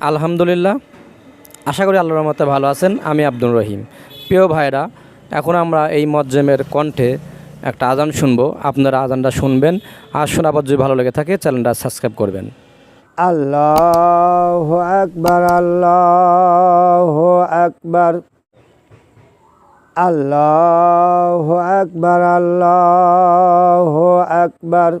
আলহামদুলিল্লাহ। আশা করি আল্লাহর রহমতে ভালো আছেন। আমি আব্দুর রহিম। প্রিয় ভাইরা এখন আমরা এই মজ্জেমের কণ্ঠে একটা আজান শুনব। আপনারা আজানটা শুনবেন। আর শোনাবার যদি ভালো লেগে থাকে, চ্যানেলটা সাবস্ক্রাইব করবেন। আল্লাহ আকবার আল্লাহ আকবার। আল্লাহ আকবার আল্লাহ আকবার।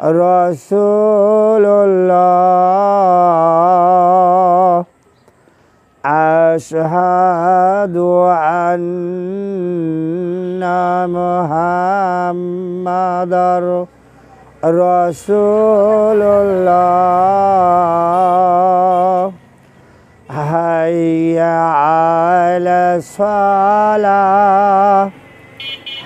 রাসূলুল্লাহ আশহাদু আন্না মুহাম্মাদার রাসূলুল্লাহ হাইয়া আলা সালাহ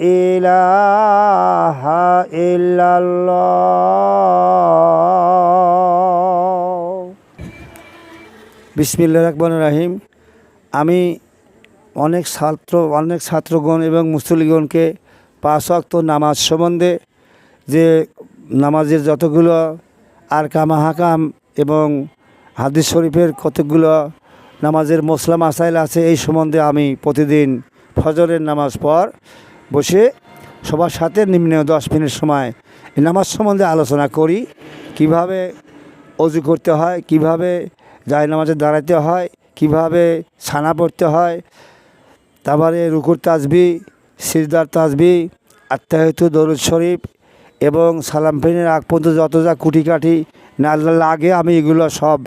আকবার লা ইলাহা ইল্লাল্লাহ। বিসমিল্লা রহমান রাহিম। আমি অনেক ছাত্র, অনেক ছাত্রগণ এবং মুসলিগণকে পাঁচ ওয়াক্ত নামাজ সম্বন্ধে যে নামাজের যতগুলো আর কামাহাকাম এবং হাদিস শরীফের কতগুলো নামাজের মশলা মাসাইল আছে, এই সম্বন্ধে আমি প্রতিদিন ফজরের নামাজ পর বসে সবার সাথে নিম্নে দশ মিনিট সময় নামাজ সম্বন্ধে আলোচনা করি। কীভাবে অজু করতে হয়, কীভাবে জায় নামাজে দাঁড়াতে হয়, কীভাবে ছানা পড়তে হয়, তারপরে রুকুর তাজবি, সিজদার তাজবি, আত্মাহিত দরুদ শরীফ এবং সালাম ফেনের আগ পর্যন্ত যত যা কুটিকাঠি না লাগে আমি এগুলো সব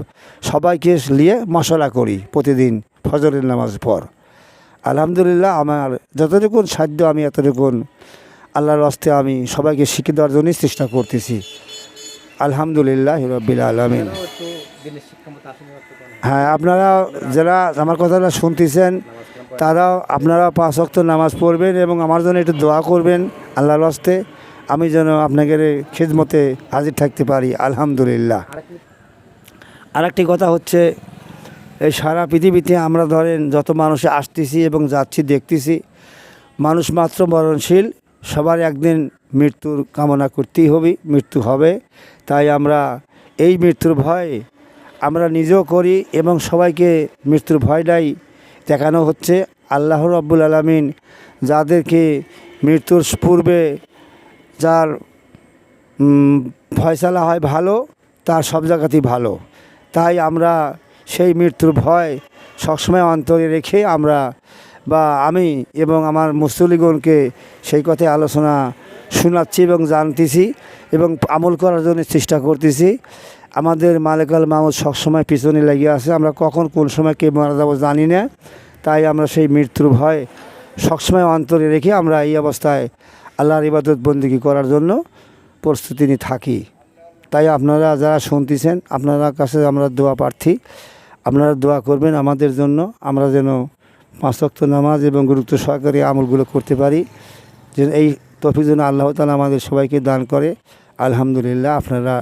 সবাইকে নিয়ে মশলা করি প্রতিদিন ফজরের নামাজ পর। আলহামদুলিল্লাহ আমার যতটুকুন সাধ্য আমি এতটুকুন আল্লাহর হস্তে আমি সবাইকে শিখে দেওয়ার জন্যই চেষ্টা করতেছি। আলহামদুলিল্লাহ রব্বিল আলমিন। হ্যাঁ আপনারা যারা আমার কথাটা শুনতেছেন, তারাও আপনারা পাঁচ ওয়াক্ত নামাজ পড়বেন এবং আমার জন্য একটু দোয়া করবেন আল্লাহর হস্তে। আমি যেন আপনাদের খিদমতে হাজির থাকতে পারি। আলহামদুলিল্লাহ। আরেকটি কথা হচ্ছে এই সারা পৃথিবীতে আমরা ধরেন যত মানুষে আসতেছি এবং যাচ্ছি, দেখতেছি, মানুষ মাত্র মরণশীল, সবার একদিন মৃত্যুর কামনা করতেই হবে, মৃত্যু হবে। তাই আমরা এই মৃত্যুর ভয় আমরা নিজেও করি এবং সবাইকে মৃত্যুর ভয়টাই দেখানো হচ্ছে। আল্লাহ রব্বুল আলমিন যাদেরকে মৃত্যুর পূর্বে যার ফয়সালা হয় ভালো, তার সব জায়গাতেই ভালো। তাই আমরা সেই মৃত্যুর ভয় সবসময় অন্তরে রেখে আমরা বা আমি এবং আমার মুসলিগণকে সেই কথায় আলোচনা শোনাচ্ছি এবং জানতেছি এবং আমল করার জন্য চেষ্টা করতেছি। আমাদের মালিকাল মাহমুদ সবসময় পিছনে লেগে আছে। আমরা কখন কোন সময় কে মারা যাব জানি না। তাই আমরা সেই মৃত্যুর ভয় সবসময় অন্তরে রেখে আমরা এই অবস্থায় আল্লাহর ইবাদত বন্দিগি করার জন্য প্রস্তুতি নিয়ে থাকি। তাই আপনারা যারা শুনতেছেন, আপনারা কাছে আমরা দোয়া প্রার্থী। আপনারা দোয়া করবেন আমাদের জন্য। আমরা যেন পাঁচ ওয়াক্ত নামাজ এবং গুরুত্ব সহকারে আমলগুলো করতে পারি। যেন এই তফিক যেন আল্লাহ তালা আমাদের সবাইকে দান করে। আলহামদুলিল্লাহ, আপনারা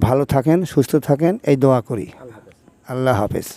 ভালো থাকেন, সুস্থ থাকেন, এই দোয়া করি। আল্লাহ হাফেজ।